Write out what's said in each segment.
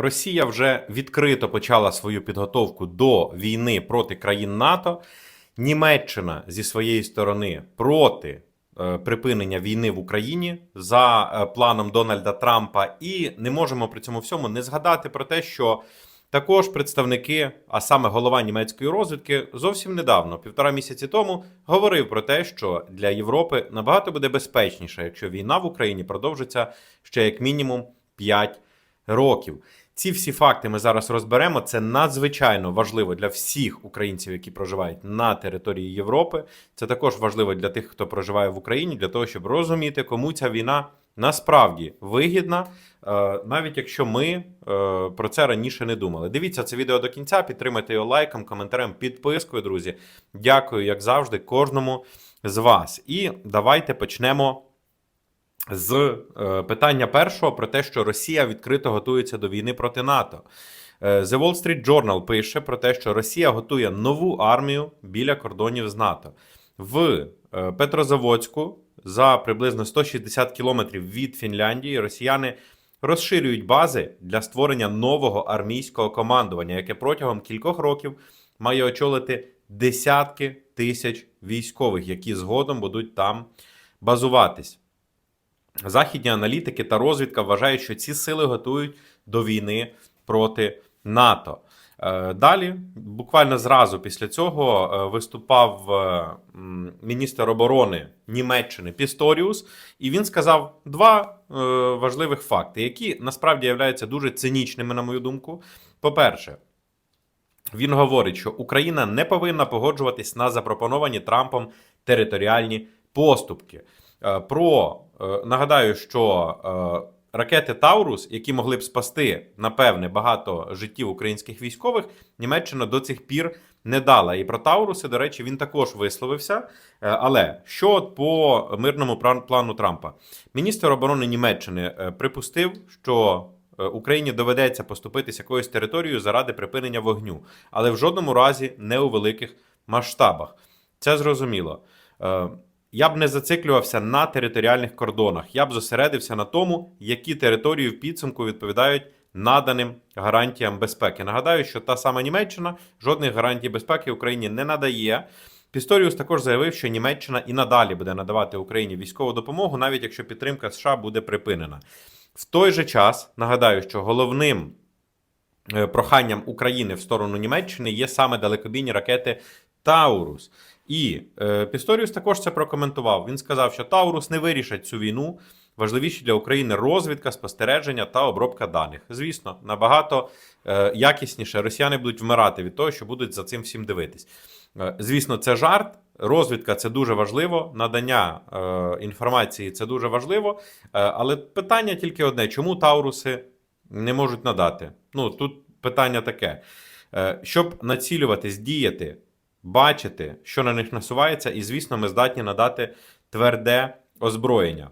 Росія вже відкрито почала свою підготовку до війни проти країн НАТО. Німеччина зі своєї сторони проти е, припинення війни в Україні за е, планом Дональда Трампа. І не можемо при цьому всьому не згадати про те, що також представники, а саме голова німецької розвідки, зовсім недавно, півтора місяці тому, говорив про те, що для Європи набагато буде безпечніше, якщо війна в Україні продовжиться ще як мінімум 5 років. Ці всі факти ми зараз розберемо. Це надзвичайно важливо для всіх українців, які проживають на території Європи. Це також важливо для тих, хто проживає в Україні, для того, щоб розуміти, кому ця війна насправді вигідна, е, навіть якщо ми е, про це раніше не думали. Дивіться це відео до кінця, підтримайте його лайком, коментарем, підпискою, друзі. Дякую, як завжди, кожному з вас. І давайте почнемо з е, питання першого про те, що Росія відкрито готується до війни проти НАТО. Е, The Wall Street Journal пише про те, що Росія готує нову армію біля кордонів з НАТО. В е, Петрозаводську за приблизно 160 кілометрів від Фінляндії росіяни розширюють бази для створення нового армійського командування, яке протягом кількох років має очолити десятки тисяч військових, які згодом будуть там базуватись. Західні аналітики та розвідка вважають, що ці сили готують до війни проти НАТО. Е, Далі, буквально зразу після цього, е, виступав е, міністр оборони Німеччини Пісторіус, і він сказав два важливих факти, які насправді являються дуже цинічними, на мою думку. По-перше, він говорить, що Україна не повинна погоджуватись на запропоновані Трампом територіальні поступки. Е, Про е, нагадаю, що е, ракети Таурус, які могли б спасти напевне багато життів українських військових, Німеччина до цих пір не дала. І про Тауруси, до речі, він також висловився. Але що по мирному плану Трампа? Міністр оборони Німеччини припустив, що Україні доведеться поступитися якоюсь територією заради припинення вогню, але в жодному разі не у великих масштабах. Це зрозуміло. Я б не зациклювався на територіальних кордонах. Я б зосередився на тому, які території в підсумку відповідають наданим гарантіям безпеки. Нагадаю, що та сама Німеччина жодних гарантій безпеки Україні не надає. Пісторіус також заявив, що Німеччина і надалі буде надавати Україні військову допомогу, навіть якщо підтримка США буде припинена. В той же час нагадаю, що головним е, проханням України в сторону Німеччини є саме далекобійні ракети Таурус. І е, Пісторіус також це прокоментував. Він сказав, що Таурус не вирішать цю війну. Важливіші для України розвідка, спостереження та обробка даних. Звісно, набагато е, якісніше росіяни будуть вмирати від того, що будуть за цим всім дивитись. Е, звісно, це жарт. Розвідка це дуже важливо, надання е, інформації це дуже важливо. Е, але питання тільки одне: чому Тауруси не можуть надати? Ну тут питання таке: Е, щоб націлюватись, діяти, бачити, що на них насувається, і звісно, ми здатні надати тверде озброєння.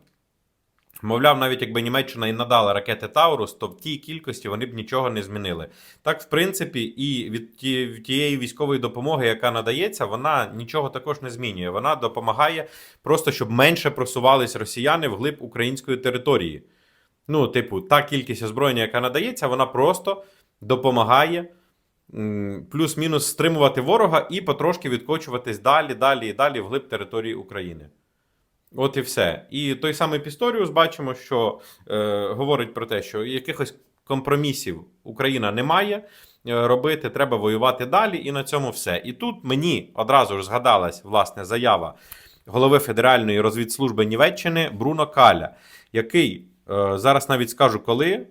Мовляв, навіть якби Німеччина і надала ракети Таурус, то в тій кількості вони б нічого не змінили. Так, в принципі, і від тієї військової допомоги, яка надається, вона нічого також не змінює. Вона допомагає просто, щоб менше просувались росіяни вглиб української території. Ну, типу, та кількість озброєння, яка надається, вона просто допомагає плюс-мінус стримувати ворога і потрошки відкочуватись далі, далі і далі вглиб території України. От і все. І той самий Пісторіус бачимо, що е, говорить про те, що якихось компромісів Україна не має е, робити, треба воювати далі, і на цьому все. І тут мені одразу ж згадалась власне заява голови Федеральної розвідслужби Німеччини Бруно Каля, який е, зараз навіть скажу, коли е,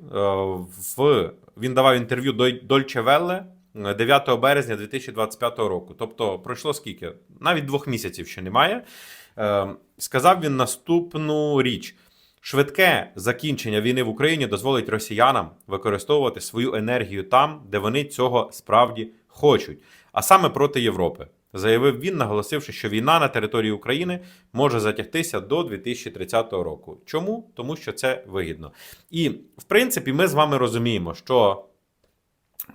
в він давав інтерв'ю Дольче Велле 9 березня 2025 року. Тобто пройшло скільки? Навіть двох місяців ще немає. Е, Сказав він наступну річ: швидке закінчення війни в Україні дозволить росіянам використовувати свою енергію там, де вони цього справді хочуть, а саме проти Європи. Заявив він, наголосивши, що війна на території України може затягтися до 2030 року. Чому? Тому що це вигідно. І в принципі, ми з вами розуміємо, що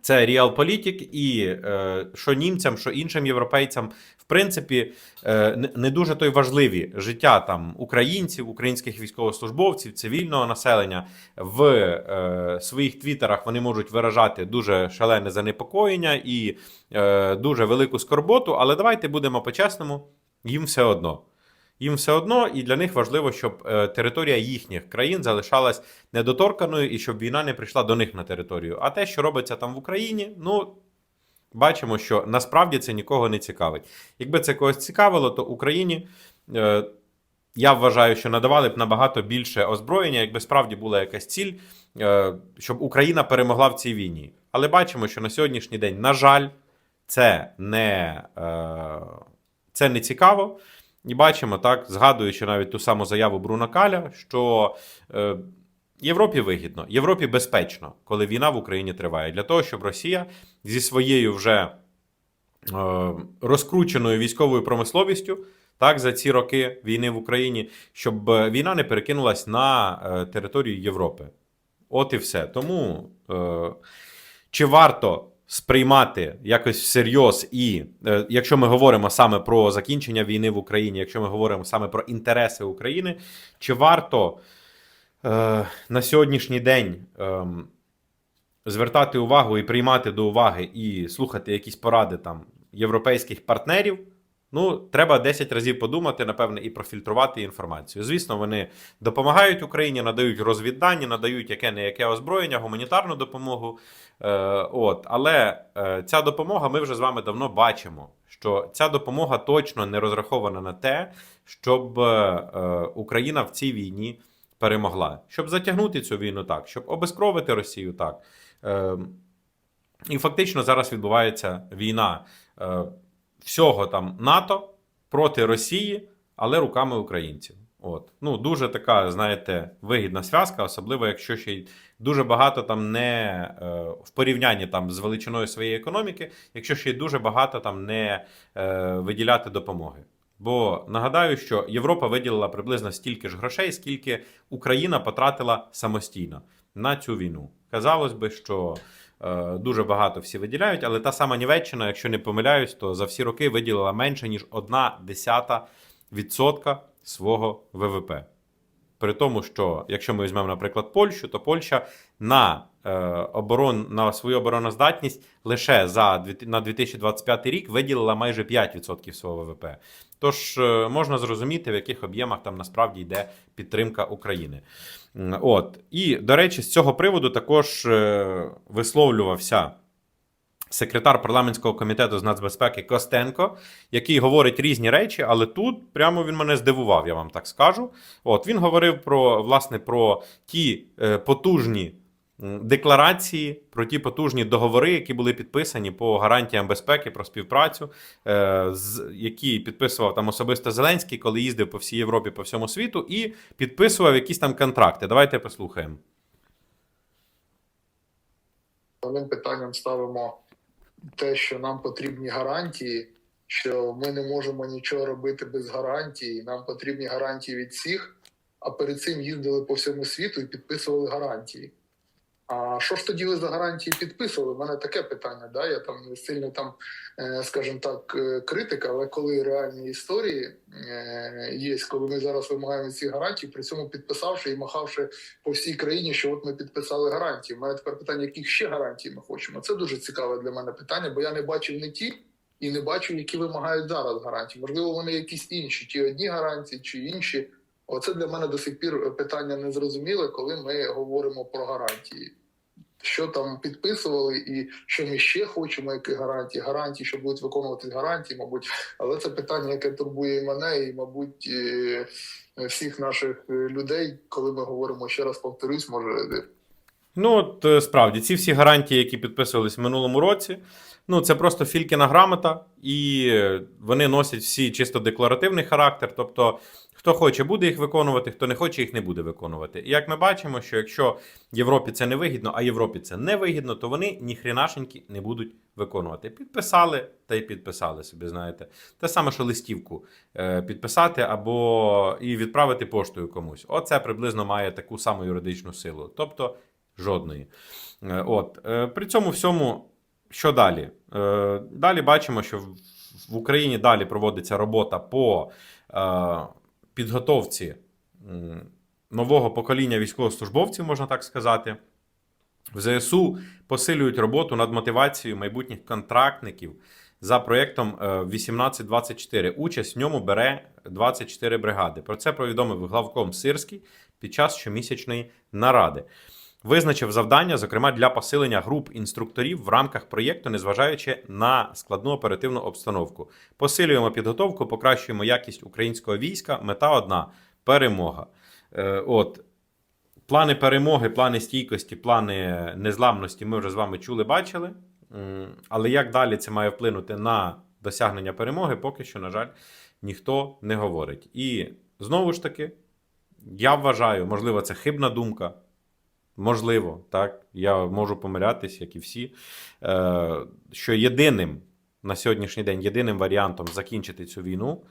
Це реалполітик, і е, що німцям, що іншим європейцям, в принципі, е, не- дуже то й важливі життя там українців, українських військовослужбовців, цивільного населення. В е, своїх твіттерах вони можуть виражати дуже шалене занепокоєння і е, дуже велику скорботу. Але давайте будемо по-чесному, їм все одно. Їм все одно, і для них важливо, щоб е, територія їхніх країн залишалась недоторканою і щоб війна не прийшла до них на територію. А те, що робиться там в Україні, ну бачимо, що насправді це нікого не цікавить. Якби це когось цікавило, то Україні. Е, я вважаю, що надавали б набагато більше озброєння, якби справді була якась ціль, е, щоб Україна перемогла в цій війні. Але бачимо, що на сьогоднішній день, на жаль, це не, е, це не цікаво. І бачимо, так, згадуючи навіть ту саму заяву Бруна Каля, що е, Європі вигідно, Європі безпечно, коли війна в Україні триває, для того, щоб Росія зі своєю вже е, розкрученою військовою промисловістю, так, за ці роки війни в Україні, щоб війна не перекинулась на е, територію Європи. От і все. Тому е, чи варто сприймати якось всерйоз, і е, якщо ми говоримо саме про закінчення війни в Україні, якщо ми говоримо саме про інтереси України, чи варто е, на сьогоднішній день е, звертати увагу і приймати до уваги і слухати якісь поради там європейських партнерів? Ну, треба 10 разів подумати, напевне, і профільтрувати інформацію. Звісно, вони допомагають Україні, надають розвіддані, надають яке не яке озброєння, гуманітарну допомогу. Е, от, але е, ця допомога ми вже з вами давно бачимо, що ця допомога точно не розрахована на те, щоб е, Україна в цій війні перемогла, щоб затягнути цю війну так, щоб обезкровити Росію так. Е, і фактично зараз відбувається війна е, всього там НАТО проти Росії, але руками українців. От. Ну, дуже така, знаєте, вигідна зв'язка, особливо якщо ще й дуже багато там не е, в порівнянні там з величиною своєї економіки, якщо ще й дуже багато там не е, виділяти допомоги. Бо нагадаю, що Європа виділила приблизно стільки ж грошей, скільки Україна потратила самостійно на цю війну. Казалось би, що дуже багато всі виділяють, але та сама Німеччина, якщо не помиляюсь, то за всі роки виділила менше ніж одна десята відсотка свого ВВП. При тому, що якщо ми візьмемо, наприклад, Польщу, то Польща на е, оборон на свою обороноздатність лише за на 2025 рік виділила майже 5% свого ВВП. Тож е, можна зрозуміти, в яких об'ємах там насправді йде підтримка України. От і до речі, з цього приводу також е, висловлювався секретар парламентського комітету з нацбезпеки Костенко, який говорить різні речі, але тут прямо він мене здивував, я вам так скажу. От він говорив про власне про ті е, потужні. М, Декларації про ті потужні договори, які були підписані по гарантіям безпеки про співпрацю, е, які підписував там особисто Зеленський, коли їздив по всій Європі, по всьому світу, і підписував якісь там контракти. Давайте послухаємо. Головним питанням ставимо те, що нам потрібні гарантії, що ми не можемо нічого робити без гарантій. Нам потрібні гарантії від всіх. А перед цим їздили по всьому світу і підписували гарантії. А що ж тоді ви за гарантії підписували? У мене таке питання. Да? Я там не сильно там, е, скажімо так, е, критика, але коли реальні історії е, є, коли ми зараз вимагаємо ці гарантії, при цьому підписавши і махавши по всій країні, що от ми підписали гарантії. У мене тепер питання, яких ще гарантій ми хочемо. Це дуже цікаве для мене питання, бо я не бачив не ті і не бачу, які вимагають зараз гарантії. Можливо, вони якісь інші, ті одні гарантії, чи інші. Оце для мене до сих пір питання незрозуміле, коли ми говоримо про гарантії. Що там підписували, і що ми ще хочемо, які гарантії, гарантії, що будуть виконувати гарантії, мабуть, але це питання, яке турбує і мене, і, мабуть, і всіх наших е, людей, коли ми говоримо ще раз повторюсь, може Ну, от е, справді, ці всі гарантії, які підписувались в минулому році, ну це просто фількіна грамота, і е, вони носять всі чисто декларативний характер. Тобто, хто хоче, буде їх виконувати, хто не хоче, їх не буде виконувати. І як ми бачимо, що якщо Європі це не вигідно, а Європі це не вигідно, то вони ніхрінашеньки не будуть виконувати. Підписали та й підписали собі, знаєте. Те саме, що листівку е, підписати або і відправити поштою комусь. Оце приблизно має таку саму юридичну силу. Тобто Жодної. Е, От. е, При цьому всьому, що далі? Е, Далі бачимо, що в- Україні далі проводиться робота по підготовці нового покоління військовослужбовців, можна так сказати. В ЗСУ посилюють роботу над мотивацією майбутніх контрактників за проєктом е, 1824. Участь в ньому бере 24 бригади. Про це повідомив главком Сирський під час щомісячної наради. Визначив завдання, зокрема для посилення груп інструкторів в рамках проєкту, незважаючи на складну оперативну обстановку. Посилюємо підготовку, покращуємо якість українського війська. Мета одна перемога. Е, От плани перемоги, плани стійкості, плани незламності ми вже з вами чули, бачили. Але як далі це має вплинути на досягнення перемоги, поки що, на жаль, ніхто не говорить. І знову ж таки, я вважаю, можливо, це хибна думка. Можливо, так, я можу помилятись, як і всі. Е, що єдиним на сьогоднішній день, єдиним варіантом закінчити цю війну,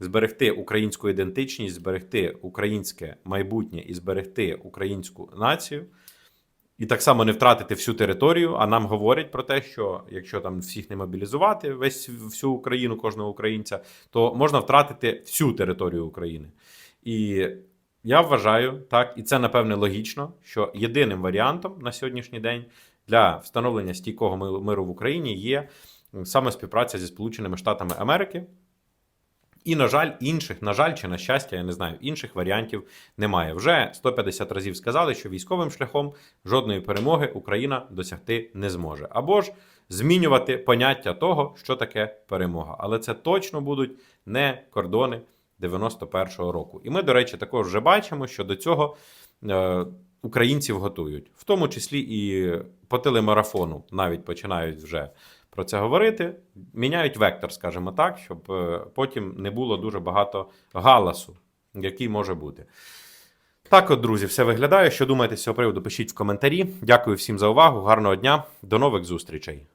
зберегти українську ідентичність, зберегти українське майбутнє і зберегти українську націю. І так само не втратити всю територію. А нам говорять про те, що якщо там всіх не мобілізувати, весь всю Україну, кожного українця, то можна втратити всю територію України. І я вважаю, так, і це напевне логічно, що єдиним варіантом на сьогоднішній день для встановлення стійкого миру- в Україні є саме співпраця зі Сполученими Штатами Америки. І, на жаль, інших, на жаль, чи на щастя, я не знаю, інших варіантів немає. Вже 150 разів сказали, що військовим шляхом жодної перемоги Україна досягти не зможе. Або ж змінювати поняття того, що таке перемога. Але це точно будуть не кордони 91-го року. І ми, до речі, також вже бачимо, що до цього е, українців готують, в тому числі і по телемарафону навіть починають вже про це говорити. Міняють вектор, скажімо так, щоб е, потім не було дуже багато галасу, який може бути. Так от, друзі, все виглядає. Що думаєте з цього приводу? Пишіть в коментарі. Дякую всім за увагу. Гарного дня. До нових зустрічей.